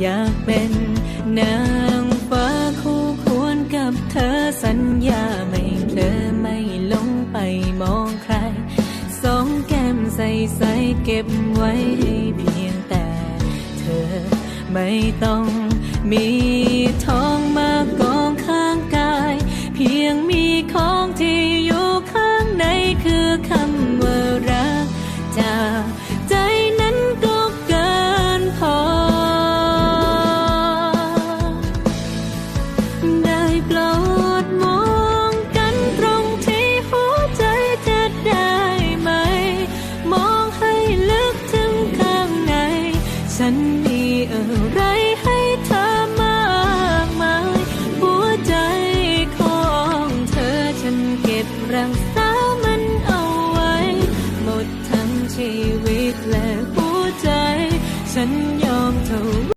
อยากเป็นนางฟ้าคู่ควรกับเธอสัญญาไม่เพลอไม่หลงไปมองใคร สองแก้มใสใสๆเก็บไว้ให้เพียงแต่เธอไม่ต้องมีทองมากองข้างกาย เพียงมีของที่อยู่ข้างในคือคำว่ารักจากใจ ได้ไหม มองให้ลึกถึงข้างใน ฉันมีอะไรให้เธอมากมาย หัวใจของเธอฉันเก็บรักษามันเอาไว้ หมดทั้งชีวิตและหัวใจ ฉันยอมเธอ